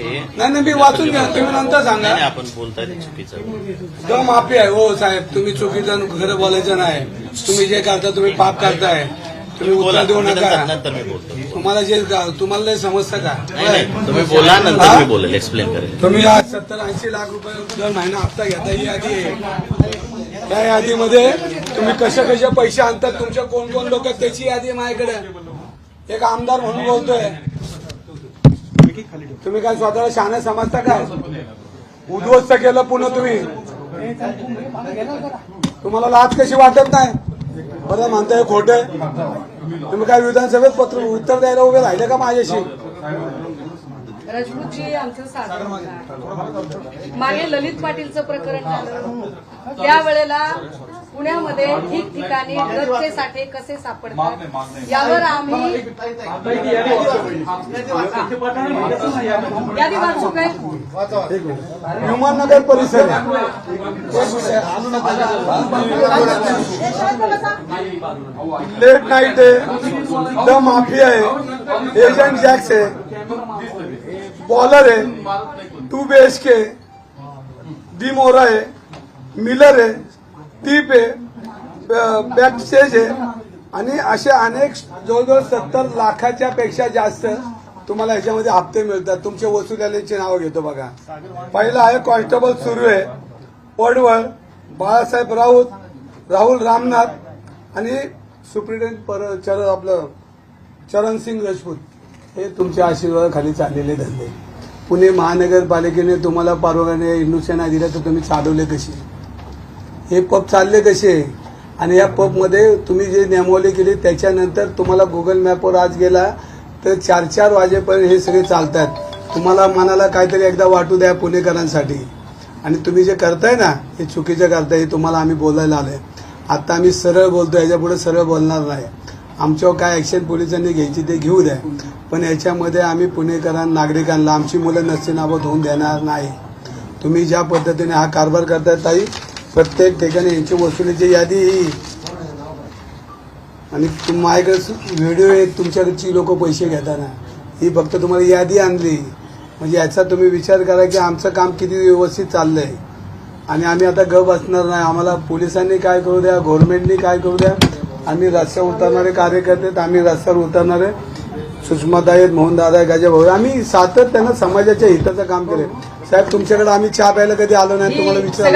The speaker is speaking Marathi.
आहे. नाही नाही मी वाचून घ्या. तुम्ही नंतर सांगा. नाही, आपण बोलताय ते चुकीचं. दम माफी आहे. हो साहेब तुम्ही चुकीचं खरं बोलायचं नाही. तुम्ही जे करता तुम्ही पाप करताय. तुम्ही बोला उत्तर देऊ तुम्ही नका. नंतर मी बोलतो. तुम्हाला जे तुम्हाला समजतं का? नाही तुम्ही बोला नंतर मी बोलेल एक्सप्लेन करेल. तुम्ही आज सत्तर ऐंशी लाख रुपये दर महिना हप्ता घेता ही यादी आहे. त्या यादीमध्ये तुम्ही कसे कसे पैसे आणतात तुमचे कोण कोण लोक त्याची यादी आहे माझ्याकडे. एक आमदार म्हणून बोलतोय. तुम्ही काय स्वतःला शहाणे समजता काय? उद्ध्वस्त केलं पुन्हा तुम्ही. तुम्हाला लाच कशी वाटत नाही? बरं म्हणताय खोट तुम्ही काय विधानसभेत पत्र उत्तर द्यायला उभे राहिले का माझ्याशी? राजपूतजी आमचं साधन मागे ललित पाटीलचं प्रकरण झालं. त्यावेळेला पुण्यामध्ये ठिकठिकाणी ड्रगचे साठे कसे सापडतात? यावर आम्ही यादी वाचू. काय? विमाननगर परिसर. लेट नाईट आहे. द माफिया आहे. एजंट जॅक्स आहे. बॉलर आहे. Two B H K D मोरा आहे. मिलर आहे. टीप आहे बॅक स्टेज आहे. आणि असे अनेक जवळजवळ सत्तर लाखाच्या पेक्षा जास्त तुम्हाला ह्याच्यामध्ये हप्ते मिळतात. तुमचे वसुल्याचे नावं घेतो बघा. पहिला आहे कॉन्स्टेबल सुर्वे पडवळ बाळासाहेब राऊत राहुल रामनाथ आणि सुप्रिटेंट पर चर आपलं चरणसिंग राजपूत. हे तुमच्या आशीर्वादाखाली चाललेले धंदे. पुणे महानगरपालिकेने तुम्हाला परवाने इंडुसेना दिल्या तर तुम्ही चालवले कशी हे पब चालले कसे? आणि या पबमध्ये तुम्ही जे नियमावली केली त्याच्यानंतर तुम्हाला गुगल मॅपवर आज गेला तर चार चार वाजेपर्यंत हे सगळे चालतात. तुम्हाला मनाला काहीतरी एकदा वाटू द्या पुणेकरांसाठी. आणि तुम्ही जे करताय ना हे चुकीचं करताय हे तुम्हाला आम्ही बोलायला आलोय. आता आम्ही सरळ बोलतो याच्यापुढे सरळ बोलणार नाही. आमच्यावर काय ॲक्शन पोलिसांनी घ्यायची ते घेऊ द्या. पण याच्यामध्ये आम्ही पुणेकरांना नागरिकांना आमची मुलं नसतीनाबत होऊन देणार नाही. तुम्ही ज्या पद्धतीने हा कारभार करताय ताई प्रत्येक ठिकाणी यांची वसुलीची यादी. ही आणि माझ्याकडे व्हिडिओ आहेत तुमच्याकडची लोक पैसे घेताना. ही फक्त तुम्हाला यादी आणली. म्हणजे याचा तुम्ही विचार करा की आमचं काम किती व्यवस्थित चाललं आहे आणि आम्ही आता गप बसणार नाही. आम्हाला पोलिसांनी काय करू द्या गव्हर्नमेंटनी काय करू द्या. आम्ही रस्त्यावर उतरणारे कार्यकर्ते आम्ही रस्त्यावर उतरणारे. सुषमाताई आहेत मोहनदादा आहे गाजा भाऊ आम्ही सातत्यानं समाजाच्या हिताचं काम केलं साहेब तुमच्याकडे आम्ही चहा प्यायला कधी आलो नाही तुम्हाला विचार